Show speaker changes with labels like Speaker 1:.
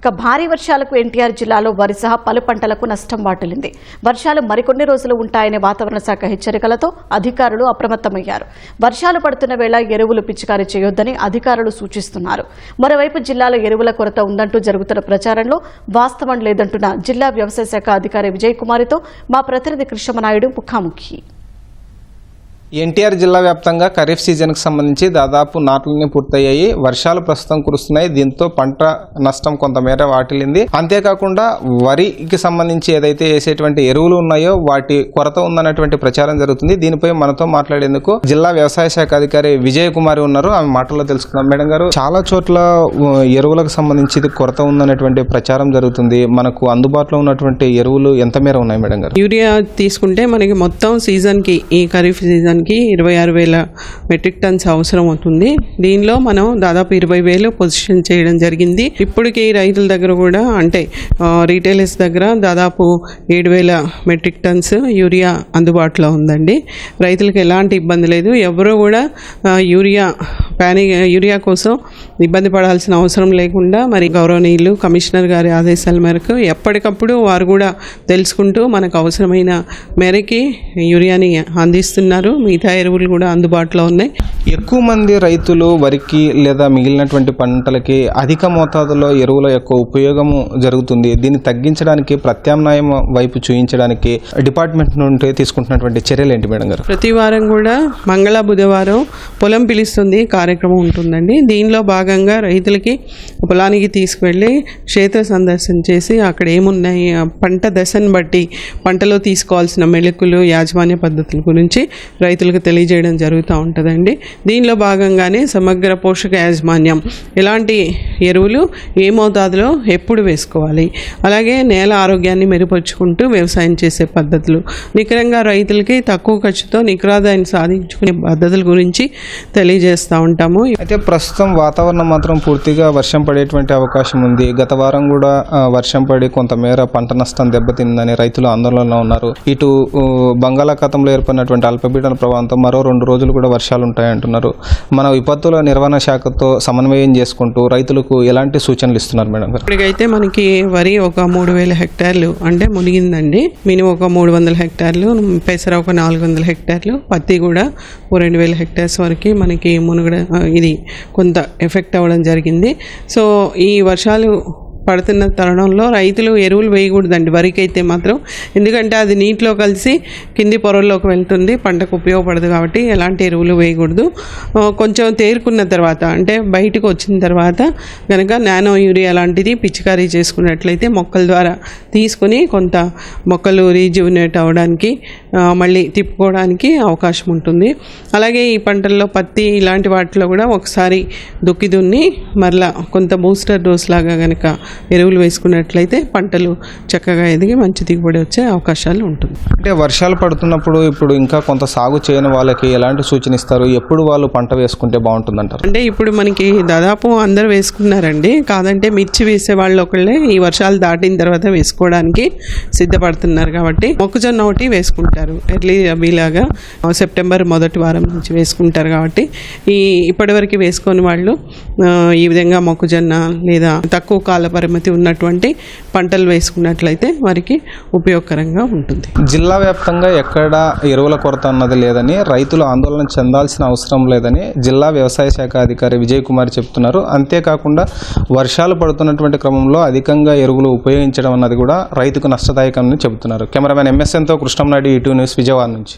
Speaker 1: ఇక భారీ వర్షాలకు ఎన్టీఆర్ జిల్లాలో వరి సహా పలు పంటలకు నష్టం వాటిల్లింది. వర్షాలు మరికొన్ని రోజులు ఉంటాయనే వాతావరణ శాఖ హెచ్చరికలతో అధికారులు అప్రమత్తమయ్యారు. వర్షాలు పడుతున్న వేళ ఎరువులు పిచికారీ చేయొద్దని అధికారులు సూచిస్తున్నారు. మరోవైపు జిల్లాలో ఎరువుల కొరత ఉందంటూ జరుగుతున్న ప్రచారంలో వాస్తవం లేదంటున్న జిల్లా వ్యవసాయ శాఖ అధికారి విజయ్ కుమారితో మా ప్రతినిధి కృష్ణమనాయుడు ముఖాముఖి.
Speaker 2: ఎన్టీఆర్ జిల్లా వ్యాప్తంగా ఖరీఫ్ సీజన్కి సంబంధించి దాదాపు నాట్లన్నీ పూర్తయ్యాయి. వర్షాలు ప్రస్తుతం కురుస్తున్నాయి. దీంతో పంట నష్టం కొంతమేర వాటిల్లింది. అంతేకాకుండా వరికి సంబంధించి ఏదైతే వేసేటువంటి ఎరువులు ఉన్నాయో వాటి కొరత ఉందన్నటువంటి ప్రచారం జరుగుతుంది. దీనిపై మనతో మాట్లాడేందుకు జిల్లా వ్యవసాయ శాఖ అధికారి విజయ్ కుమారి ఉన్నారు. ఆమె మాటల్లో తెలుసుకుందాం. మేడం గారు చాలా చోట్ల ఎరువులకు సంబంధించి కొరత ఉందన్నటువంటి ప్రచారం జరుగుతుంది. మనకు అందుబాటులో ఉన్నటువంటి ఎరువులు ఎంత మేర ఉన్నాయి మేడం గారు?
Speaker 3: యూరియా తీసుకుంటే మనకి మొత్తం సీజన్కి ఈ ఖరీఫ్ సీజన్ సీజన్కి ఇరవై ఆరు వేల మెట్రిక్ టన్స్ అవసరం అవుతుంది. దీనిలో మనం దాదాపు ఇరవై వేలు పొజిషన్ చేయడం జరిగింది. ఇప్పటికీ రైతుల దగ్గర కూడా అంటే రీటైలర్స్ దగ్గర దాదాపు ఏడు వేల మెట్రిక్ టన్స్ యూరియా అందుబాటులో ఉందండి. రైతులకు ఎలాంటి ఇబ్బంది లేదు. ఎవరు కూడా యూరియా ప్యానిక్ యూరియా కోసం ఇబ్బంది పడాల్సిన అవసరం లేకుండా మరి గౌరవనీయులు కమిషనర్ గారి ఆదేశాల మేరకు ఎప్పటికప్పుడు వారు కూడా తెలుసుకుంటూ మనకు అవసరమైన మేరకి యూరియాని అందిస్తున్నారు. మిగతా ఎరువులు కూడా అందుబాటులో ఉన్నాయి.
Speaker 2: ఎక్కువ మంది రైతులు వరికి లేదా మిగిలినటువంటి పంటలకి అధిక మోతాదులో ఎరువుల యొక్క ఉపయోగము జరుగుతుంది. దీన్ని తగ్గించడానికి ప్రత్యామ్నాయం వైపు చూయించడానికి డిపార్ట్మెంట్ నుండి తీసుకుంటున్నటువంటి చర్యలు ఏంటి మేడం గారు?
Speaker 3: ప్రతి వారం కూడా మంగళ బుధవారం పొలం పిలుస్తుంది. కార్యక్రమం ఉంటుందండి. దీనిలో భాగంగా రైతులకి పొలానికి తీసుకువెళ్ళి క్షేత్ర సందర్శన చేసి అక్కడ ఏమున్నాయి పంట దశను బట్టి పంటలో తీసుకోవాల్సిన మెళుకులు యాజమాన్య పద్ధతుల గురించి రైతులకు తెలియజేయడం జరుగుతూ ఉంటుందండి. దీనిలో భాగంగానే సమగ్ర పోషక యాజమాన్యం. ఎలాంటి ఎరువులు ఏ మోతాదులో ఎప్పుడు వేసుకోవాలి? అలాగే నేల ఆరోగ్యాన్ని మెరుగుపరుచుకుంటూ వ్యవసాయం చేసే పద్ధతులు. నికరంగా రైతులకి తక్కువ ఖర్చుతో నికరాదాయాన్ని సాధించుకునే పద్ధతుల గురించి తెలియజేస్తూ ఉంటాము.
Speaker 2: అయితే ప్రస్తుతం వాతావరణం మాత్రం పూర్తిగా వర్షం పడేటువంటి అవకాశం ఉంది. గత వారం కూడా వర్షం పడి కొంతమేర పంట నష్టం దెబ్బతిందని రైతులు ఆందోళనలో ఉన్నారు. ఇటు బంగాళాఖాతంలో ఏర్పడినటువంటి అల్పపీడన ప్రభావంతో మరో రెండు రోజులు కూడా వర్షాలు ఉంటాయంటున్నారు మన విపత్తుల నిర్వహణ శాఖతో సమన్వయం చేసుకుంటూ రైతులకు ఎలాంటి సూచనలు ఇస్తున్నారు మేడం గారు?
Speaker 3: ఇప్పటికైతే మనకి వరి ఒక మూడు వేల హెక్టార్లు అంటే మునిగిందండి. మినిమం ఒక మూడు వందల హెక్టార్లు పెసర ఒక నాలుగు వందల హెక్టార్లు పత్తి కూడా ఓ రెండు వేల హెక్టార్స్ వరకు మనకి మునుగడ ఇది కొంత ఎఫెక్ట్ అవ్వడం జరిగింది. సో ఈ వర్షాలు పడుతున్న తరుణంలో రైతులు ఎరువులు వేయకూడదండి. వరికి అయితే మాత్రం. ఎందుకంటే అది నీటిలో కలిసి కింది పొరల్లోకి వెళ్తుంది. పంటకు ఉపయోగపడదు కాబట్టి ఎలాంటి ఎరువులు వేయకూడదు. కొంచెం తేరుకున్న తర్వాత అంటే బయటకు వచ్చిన తర్వాత కనుక నానో యూరియా లాంటిది పిచికారీ చేసుకున్నట్లయితే మొక్కల ద్వారా తీసుకుని కొంత మొక్కలు రీజువినేట్ అవ్వడానికి మళ్ళీ తిప్పుకోవడానికి అవకాశం ఉంటుంది. అలాగే ఈ పంటల్లో పత్తి ఇలాంటి వాటిలో కూడా ఒకసారి దుక్కి దున్ని మరలా కొంత బూస్టర్ డోస్ లాగా కనుక ఎరువులు వేసుకున్నట్లయితే పంటలు చక్కగా ఎదిగి మంచి దిగుబడి వచ్చే అవకాశాలు ఉంటుంది.
Speaker 2: అంటే వర్షాలు పడుతున్నప్పుడు ఇప్పుడు ఇంకా కొంత సాగు చేయని వాళ్ళకి ఎలాంటి సూచన ఇస్తారు? ఎప్పుడు వాళ్ళు పంట వేసుకుంటే బాగుంటుందంటారు?
Speaker 3: అంటే ఇప్పుడు మనకి దాదాపు అందరు వేసుకున్నారండి. కాదంటే మిర్చి వేసే వాళ్ళు ఒకళ్ళే ఈ వర్షాలు దాటిన తర్వాత వేసుకోవడానికి సిద్ధపడుతున్నారు కాబట్టి మొక్కజొన్న ఒకటి వేసుకుంటారు. ఎర్లీ రబీలాగా సెప్టెంబర్ మొదటి వారం నుంచి వేసుకుంటారు కాబట్టి ఈ ఇప్పటివరకు వేసుకొని వాళ్ళు ఈ విధంగా మొక్కజొన్న లేదా తక్కువ కాల పరిమితి ఉన్నటువంటి పంటలు వేసుకున్నట్లయితే వారికి ఉపయోగకరంగా ఉంటుంది.
Speaker 2: జిల్లా వ్యాప్తంగా ఎక్కడ ఎరువుల కొరత అన్నది లేదని రైతులు ఆందోళన చెందాల్సిన అవసరం లేదని జిల్లా వ్యవసాయ శాఖ అధికారి విజయ్ కుమార్ చెప్తున్నారు. అంతేకాకుండా వర్షాలు పడుతున్నటువంటి క్రమంలో అధికంగా ఎరువులు ఉపయోగించడం అన్నది కూడా రైతుకు నష్టదాయకం చెబుతున్నారు. Cameraman ఎంఎస్ఎన్తో Krishnamnaidu E two news Vijayawada నుంచి.